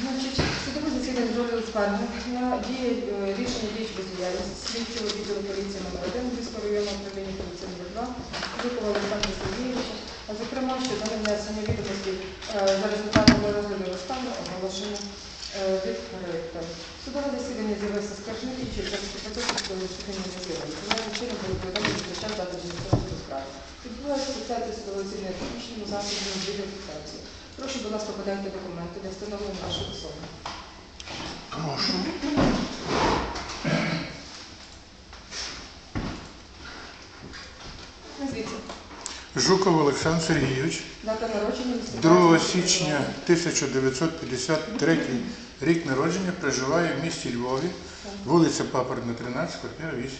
Значить, судове засідання зробили скарги на дії е, рішення діючої бездіяльності слідчого відділу поліції номер 1 Львівського районного управління поліції номер 2 Жукова Олександра Сергійовича, а зокрема щодо внесення відомостей е, за результатами розгляду розстави оголошення е, відкритим. Судове засідання з'явився скаржник і через судового засідання засідання. Тому чином було повідомлено про дати до справи. Відбувається фіксація судового засідання технічному засобі відеофіксації. Прошу, будь ласка, подайте документи для встановлення вашої особи. Прошу. Назвіться. Жуков Олександр Сергійович, Дата народження 2 січня 1953 рік народження, проживає в місті Львові, вулиця Папоротна, 13, квартира 8.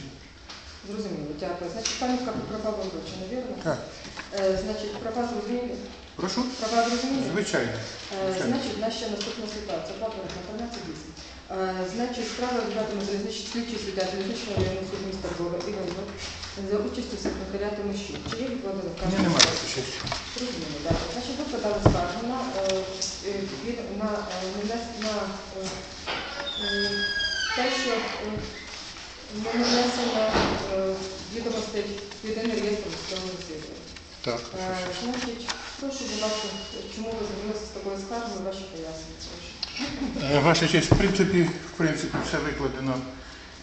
Зрозуміло, дякую. Значить, пам'ятка про права вручена, вірно? Так, Е, значить, права зрозумілі? Прошу. Права зрозумілі? Звичайно. Е, Значить, в нас ще наступна ситуація. Папоротна, 13 8. Е, Значить, справа розглядатиме залізничний слідчий суддя залізничного районного суду міста Львова Іванов за участю секретаріату Мощі. Чи є відкладено Ні, вказано? немає ще. Зрозуміло, дякую. Значить, ви подали скаргу на, е, е, від- на, е, на е, е, те, що е, не внесено е, відомостей в єдиний реєстр судового розслідування. Так, Е, Значить, прошу, будь ласка, чому ви звернулися з такою скаргою, ваші пояснення. Е, Ваша честь, в принципі, в принципі, все викладено,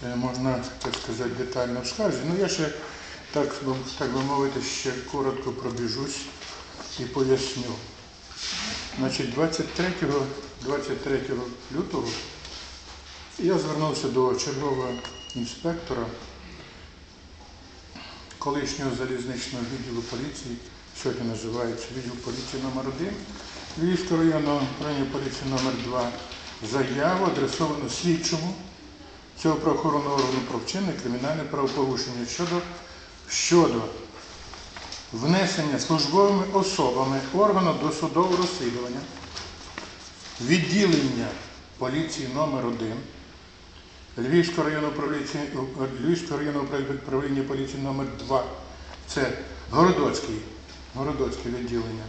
е, можна так сказати, детально в скарзі. Ну я ще так, так би мовити, ще коротко пробіжусь і поясню. Значить, 23, 23 лютого я звернувся до чергового інспектора колишнього залізничного відділу поліції, сьогодні називається відділ поліції номер 1 Львівського районного управління поліції номер 2 заяву, адресовану слідчому цього правоохоронного органу про вчинення кримінальне правопорушення щодо, щодо внесення службовими особами органу досудового розслідування відділення поліції номер 1 Львівського районного управління, Львівського районного управління поліції номер 2 це Городоцький, Городоцьке відділення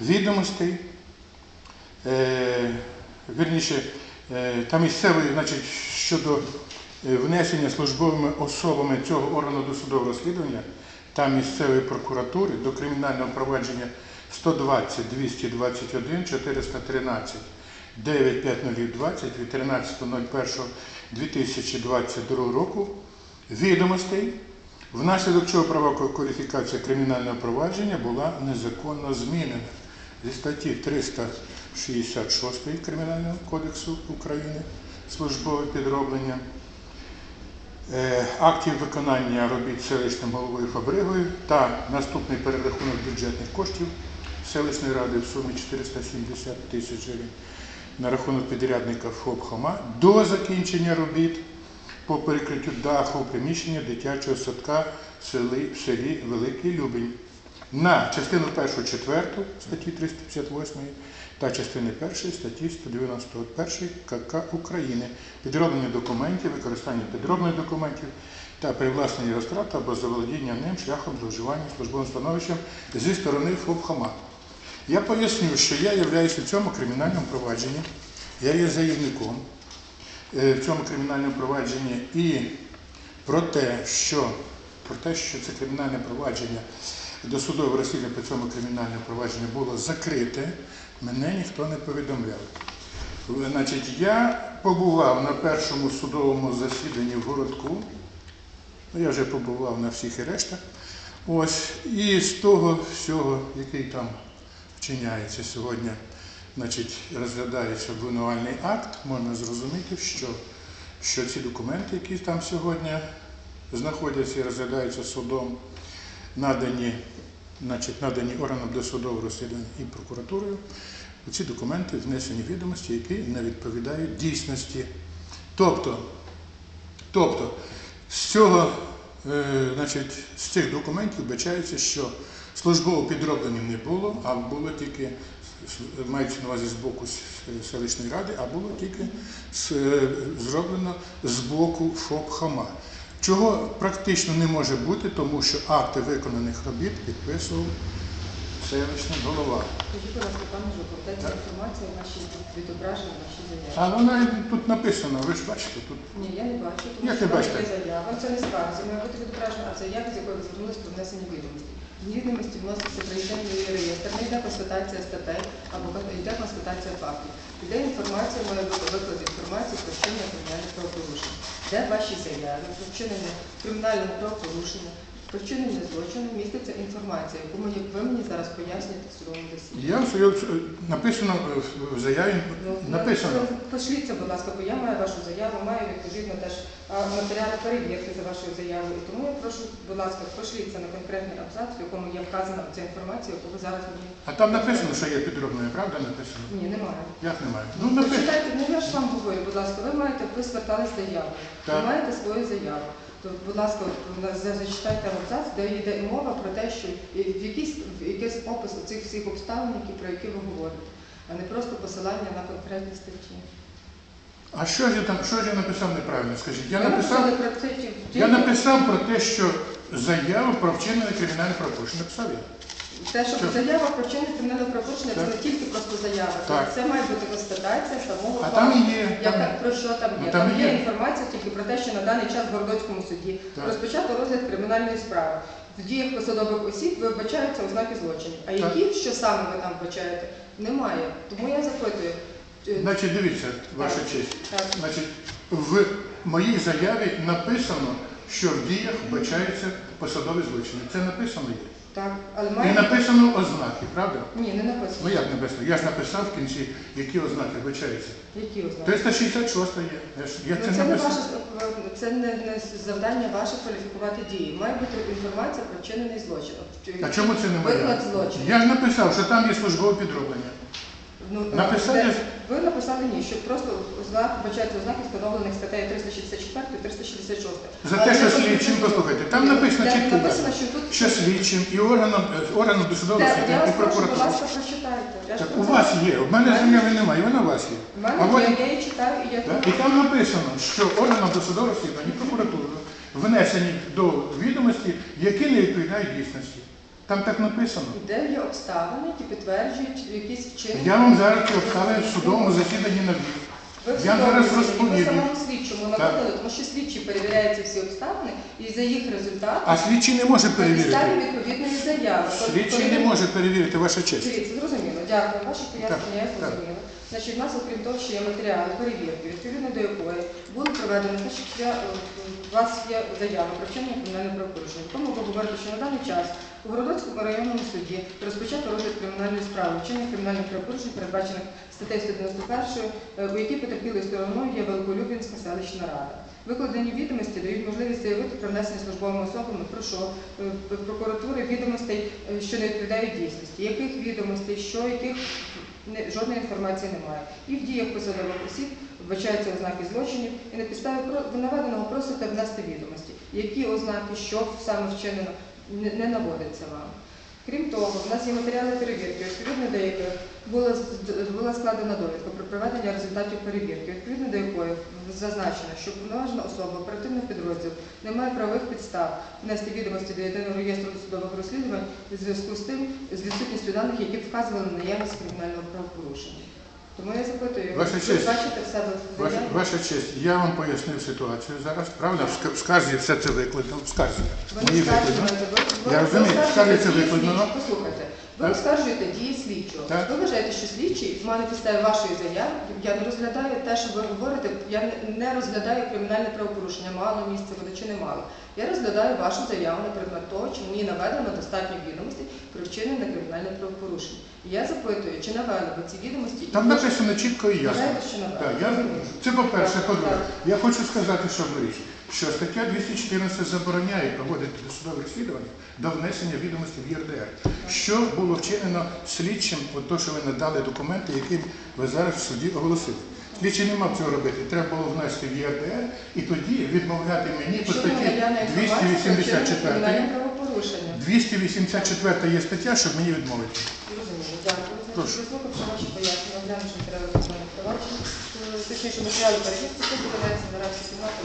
відомостей, е, вірніше, е, та місцевої, значить, щодо е, внесення службовими особами цього органу досудового розслідування та місцевої прокуратури до кримінального провадження 120 221 413 95020 від 13.01.2022 року. Відомостей, внаслідок чого права кваліфікація кримінального провадження була незаконно змінена. Зі статті 366 Кримінального кодексу України службове підроблення е, актів виконання робіт селищним головою Фабригою та наступний перерахунок бюджетних коштів селищної ради в сумі 470 тисяч гривень на рахунок підрядника ФОП Хома до закінчення робіт по перекриттю даху приміщення дитячого садка в селі, в селі Великий Любень на частину першу четверту статті 358 та частини першої статті 191 КК України, підроблення документів, використання підроблених документів та привласнення розтрат або заволодіння ним шляхом зловживання службовим становищем зі сторони ФОП «Хома». Я поясню, що я являюся в цьому кримінальному провадженні, я є заявником в цьому кримінальному провадженні і про те, що, про те, що це кримінальне провадження досудове розслідування по цьому кримінальному провадженню було закрите, мене ніхто не повідомляв. Значить, я побував на першому судовому засіданні в городку, ну, я вже побував на всіх і рештах. Ось, і з того всього, який там вчиняється сьогодні, значить, розглядається обвинувальний акт, можна зрозуміти, що, що ці документи, які там сьогодні знаходяться і розглядаються судом, надані, значить, надані органам досудового розслідування і прокуратурою, ці документи внесені відомості, які не відповідають дійсності. Тобто, тобто з цього, е, значить, з цих документів вбачається, що службово підроблення не було, а було тільки мається на увазі з боку селищної ради, а було тільки зроблено з боку ФОП Хама. Чого практично не може бути, тому що акти виконаних робіт підписував селищний голова. Скажіть, будь ласка, пане Жуков, де інформація в нашій відображена в нашій заяві? А вона тут написано, ви ж бачите, тут. Ні, я не бачу, тому Як що не бачите? є заява. Це не скарзі, має бути відображена, а в з якою ви звернулися про внесення відомостей. Відомості вноситься прийдений реєстр, не йде констатація статей або йде констатація фактів. Йде інформація, має виклад інформації про вчинення кримінальних правопорушень. Де ваші заяви про вчинення кримінального правопорушення, про вчинення злочину міститься інформація, яку мені, ви мені зараз пояснюєте в судовому засіданні. Я в свою написано е, в заяві, Ну, написано. ну, Пошліться, будь ласка, бо я маю вашу заяву, маю відповідно теж матеріали перевірки за вашою заявою. Тому я прошу, будь ласка, пошліться на конкретний абзац, в якому є вказана ця інформація, яку ви зараз мені. А там написано, що є підробною, правда написано? Ні, немає. Як немає? Ну написано. Почитайте, ну я ж вам говорю, будь ласка, ви маєте, ви звертались з заявою, ви маєте свою заяву. То, будь ласка, зачитайте абзац, де йде мова про те, що в якийсь якийсь опис цих всіх обставин, які, про які ви говорите, а не просто посилання на конкретні статті. А що ж я там, що ж я написав неправильно? Скажіть, я Ви написав, про це я написав про те, що заяву про вчинення кримінальних правопорушень. Написав я. Те, що Що? заява про вчинення кримінального правопорушення, це не тільки просто заява. Це- Так. Це має бути констатація самого А факту. там є. Яка, Там, про що там Ну, є? там Там, є. є інформація тільки про те, що на даний час в Городоцькому суді Так. розпочато розгляд кримінальної справи. В діях посадових осіб вибачаються ознаки злочинів. А Так. які, що саме ви там вбачаєте, немає. Тому я запитую. е, значить, дивіться, ваша Так. честь. Так. Значить, в моїй заяві написано, що в діях вбачаються посадові злочини. Це написано є. Так, але має написано ознаки, правда? ні, не написано. Ну як написано? Я ж написав в кінці, які ознаки вбачаються. Які ознаки? 366 є. Я, ж, я Ну, це це не написав. ваше це не, не завдання ваше кваліфікувати дії. Має бути інформація про вчинений злочин. А чому це не моє? Виклад злочину. Я ж написав, що там є службове підроблення. Ну, Написали де- ж- Ви написали ні, що просто ознак вбачаються ознаки встановлених статтею 364 і 366. За те, що слідчим, послухайте, там написано чітко, написано, що тут що слідчим і органом, е, органом досудового Де? я вас і прошу, будь прокуратури. ласка, прочитайте. Так у вас є, у мене заяви немає, вона у вас є. В мене є, я її читаю і я Так? І там написано, що органам досудового розслідування і прокуратури внесені до відомості, які не відповідають дійсності. Там так написано. де є обставини, які підтверджують якісь вчинки. Я вам зараз ці обставини в судовому засіданні навів. Ви в Я судовому зараз засіданні, розповім. Ви самому слідчому наводили, тому що слідчі перевіряють ці всі обставини і за їх результатом А слідчий не може на підставі перевірити. відповідної заяви. Тобто, Слідчий не може перевірити ваша честь. Дивіться, зрозуміло, дякую. Ваші пояснення я зрозуміла. Значить, в нас, окрім того, що є матеріали перевірки, відповідно до якої було проведено те, що е, у вас є заява про вчинення кримінального правопорушення. Тому ви говорите, що на даний час у Городоцькому районному суді розпочато розгляд кримінальної справи вчинення кримінальних правопорушень, передбачених статтею 191, е, у якій потерпілою стороною є Великолюбінська селищна рада. Викладені відомості дають можливість заявити про внесення службовими особами про що е, прокуратури відомостей, е, що не відповідають дійсності. Яких відомостей, що, яких жодної інформації немає. І в діях посадових осіб вбачаються ознаки злочинів, і на підставі наведеного просите внести відомості. Які ознаки, що саме вчинено, не, наводиться вам. Крім того, в нас є матеріали перевірки, відповідно до яких була, була складена довідка про проведення результатів перевірки, відповідно до якої зазначено, що повноважена особа оперативних підрозділ не має правових підстав внести відомості до єдиного реєстру досудових розслідувань у зв'язку з тим, з відсутністю даних, які вказували на наявність кримінального правопорушення. Тому я запитую, Ваша ви честь. бачите в себе в Ваша, заяві? ваша честь, я вам пояснив ситуацію зараз, правда? В ска- В скарзі все це викладено, в скарзі. Ви Мені викладено. ви- ви- Я розумію, оскаржуєте скаржі це дії викладено. слідчого. Послухайте, ви Так. оскаржуєте дії слідчого. Так. Ви вважаєте, що слідчий має на підставі вашої заяви, я не розглядаю те, що ви говорите, я не- не розглядаю кримінальне правопорушення, мало місце буде чи не мало. Я розглядаю вашу заяву на предмет того, чи мені наведено достатньо відомостей про вчинення кримінальне правопорушення. І я запитую, чи навели ви ці відомості? Там ви написано чітко і ясно. вважаєте, що? Так, я, це по-перше, Так, по-друге. так. Я хочу сказати, що річ, що стаття 214 забороняє проводити досудове розслідування до внесення відомості в ЄРДР. Що було вчинено слідчим, от то, що ви надали документи, які ви зараз в суді оголосили. Слідчий не мав цього робити. Треба було внести в ЄРДР і тоді відмовляти мені по Якщо статті наявна інформація про вчинення 284. кримінальне правопорушення. 284 є стаття, щоб мені відмовити. Розумію, дякую. Прошу. Вислухавши ваше пояснення, глянемо, що треба проваджень, е, точніше матеріали перевірки, це видається на раді кімнати,